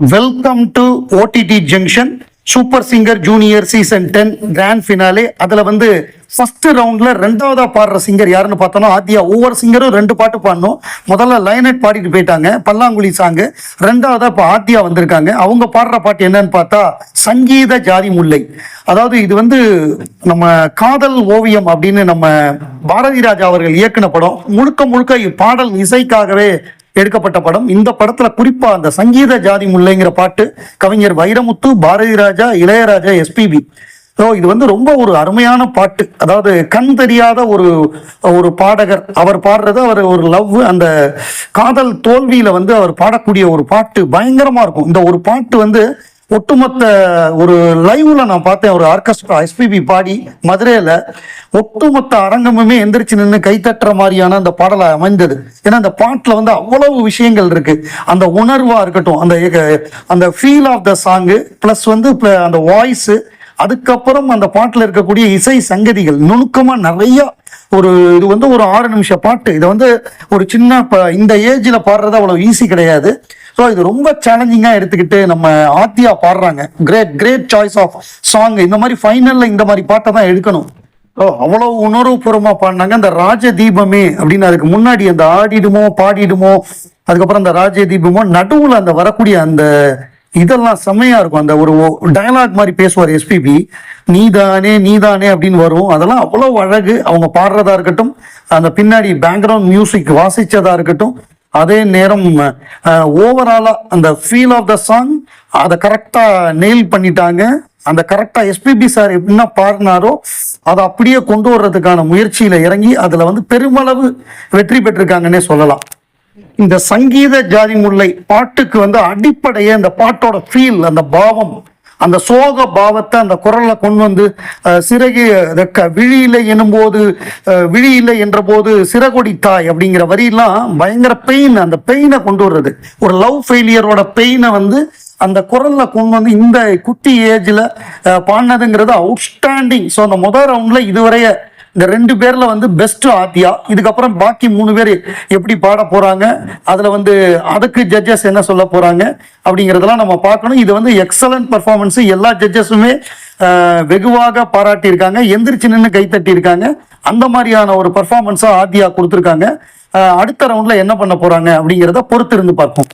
Welcome to OTT junction super singer junior season ten grand finale அதில் வந்து first ரவுண்டில் ரெண்டாவதாக பாடுற சிங்கர் யாருன்னு பார்த்தோம்னா ஆத்தியா ஒவ்வொரு சிங்கரும் ரெண்டு பாட்டு பாடணும். முதல்ல லயனட் பாடிட்டு போயிட்டாங்க பல்லாங்குழி சாங்கு ரெண்டாவதாக இப்போ ஆத்தியா வந்திருக்காங்க. அவங்க பாடுற பாட்டு என்னன்னு பார்த்தா சங்கீத ஜாதி முல்லை. அதாவது இது வந்து நம்ம காதல் ஓவியம் அப்படின்னு நம்ம பாரதி ராஜா அவர்கள் இயக்குன படம். முழுக்க முழுக்க பாடல் இசைக்காகவே எடுக்கப்பட்ட படம். இந்த படத்துல குறிப்பா அந்த சங்கீத ஜாதி முல்லைங்கிற பாட்டு கவிஞர் வைரமுத்து பாரதி ராஜா இளையராஜா எஸ்பிபி ஸோ இது வந்து ரொம்ப ஒரு அருமையான பாட்டு. அதாவது கண் தெரியாத ஒரு ஒரு பாடகர். அவர் பாடுறது அவர் ஒரு லவ் அந்த காதல் தோல்வியில வந்து அவர் பாடக்கூடிய ஒரு பாட்டு பயங்கரமா இருக்கும். இந்த ஒரு பாட்டு வந்து ஒட்டுமொத்த ஒரு லைவ்ல நான் பார்த்தேன் ஒரு ஆர்கெஸ்ட்ரா எஸ்பிபி பாடி மதுரையில ஒட்டுமொத்த அரங்கமுமே எந்திரிச்சு நின்று கைத்தட்டுற மாதிரியான அந்த பாடலை அமைந்தது. ஏன்னா அந்த பாட்டில் வந்து அவ்வளவு விஷயங்கள் இருக்கு. அந்த உணர்வா இருக்கட்டும் அந்த அந்த feel of the song plus வந்து அந்த வாய்ஸு அதுக்கப்புறம் அந்த பாட்டில் இருக்கக்கூடிய இசை சங்கதிகள் நுணுக்கமாக நிறைய ஒரு இது வந்து ஒரு ஆறு நிமிஷம் பாட்டு. இதை வந்து ஒரு சின்ன ப- இந்த ஏஜில் பாடுறது அவ்வளோ ஈஸி கிடையாது. ஸோ இது ரொம்ப சேலஞ்சிங்காக எடுத்துக்கிட்டு நம்ம ஆத்தியா பாடுறாங்க. Great great choice of song இந்த மாதிரி ஃபைனலில் இந்த மாதிரி பாட்டை தான் எடுக்கணும். ஓ அவ்வளோ உணர்வுபூர்வமாக பாடினாங்க. அந்த ராஜ தீபமே அப்படின்னு அதுக்கு முன்னாடி அந்த ஆடிடுமோ பாடிடுமோ அதுக்கப்புறம் அந்த ராஜ தீபமோ நடுவில் அந்த வரக்கூடிய அந்த இதெல்லாம் செம்மையா இருக்கும். அந்த ஒரு டயலாக் மாதிரி பேசுவார் எஸ்பிபி நீதானே நீதானே அப்படின்னு வரும். அதெல்லாம் அவ்வளோ அழகு. அவங்க பாடுறதா இருக்கட்டும் அந்த பின்னாடி பேக்ரவுண்ட் மியூசிக் வாசிச்சதா இருக்கட்டும் அதே நேரம் ஓவராலா அந்த ஃபீல் ஆஃப் த சாங் அதை கரெக்டா நெயில் பண்ணிட்டாங்க. அந்த கரெக்டா எஸ்பிபி சார் என்ன பாடினாரோ அதை அப்படியே கொண்டு வர்றதுக்கான முயற்சியில இறங்கி அதுல வந்து பெருமளவு வெற்றி பெற்றிருக்காங்கன்னே சொல்லலாம். இந்த சங்கீத ஜாதி முல்லை பாட்டுக்கு வந்து அடிப்படையே அந்த பாட்டோட ஃபீல் அந்த பாவம் அந்த சோக பாவத்தை அந்த குரல்ல கொண்டு வந்து சிறகு அந்த க- எனும்போது அஹ், என்ற போது சிறகொடி தாய் அப்படிங்கிற வரியெல்லாம் பயங்கர பெயின் அந்த பெயினை கொண்டு வர்றது. ஒரு லவ் ஃபெயிலியரோட பெயினை வந்து அந்த குரல்ல கொண்டு வந்து இந்த குட்டி ஏஜில் பாடினதுங்கிறது அவுட்ஸ்டாண்டிங் ஸோ அந்த முதல் ரவுண்டில் இதுவரைய இந்த ரெண்டு பேர்ல வந்து பெஸ்ட் ஆத்தியா? இதுக்கப்புறம் பாக்கி மூணு பேர் எப்படி பாட போறாங்க? அதுல வந்து அதுக்கு ஜட்ஜஸ் என்ன சொல்ல போறாங்க? அப்படிங்கறதெல்லாம் நம்ம பார்க்கணும். இது வந்து எக்ஸலண்ட் பர்ஃபார்மன்ஸ் எல்லா ஜட்ஜஸுமே வெகுவாக பாராட்டியிருக்காங்க. எந்திரிச்சு நின்று கைத்தட்டி இருக்காங்க அந்த மாதிரியான ஒரு பர்ஃபார்மன்ஸா ஆத்தியா கொடுத்துருக்காங்க. அடுத்த ரவுண்ட்ல என்ன பண்ண போறாங்க அப்படிங்கிறத பொறுத்து இருந்து பார்ப்போம்.